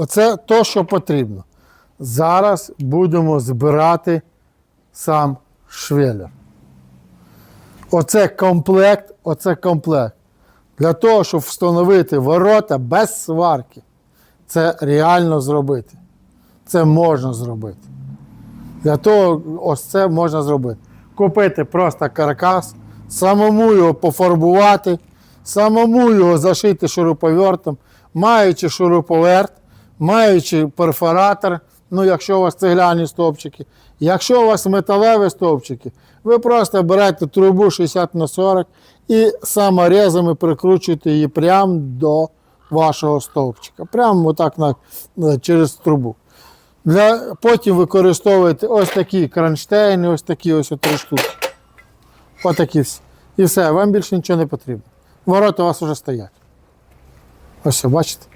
Оце то, що потрібно. Зараз будемо збирати сам швелер. Оце комплект, оце комплект. Для того, щоб встановити ворота без сварки. Це реально зробити. Це можна зробити. Для того ось це можна зробити. Купити просто каркас, самому його пофарбувати, самому його зашити шуруповертом, маючи шуруповерт, маючи перфоратор, ну якщо у вас цегляні стовпчики. Якщо у вас металеві стовпчики, ви просто берете трубу 60 на 40 і саморезами прикручуєте її прямо до вашого стовпчика. Прямо отак на, через трубу. Для, потім використовуєте ось такі кронштейни, ось такі ось три штуки. Отакі всі. І все, вам більше нічого не потрібно. Ворота у вас вже стоять. Ось, бачите?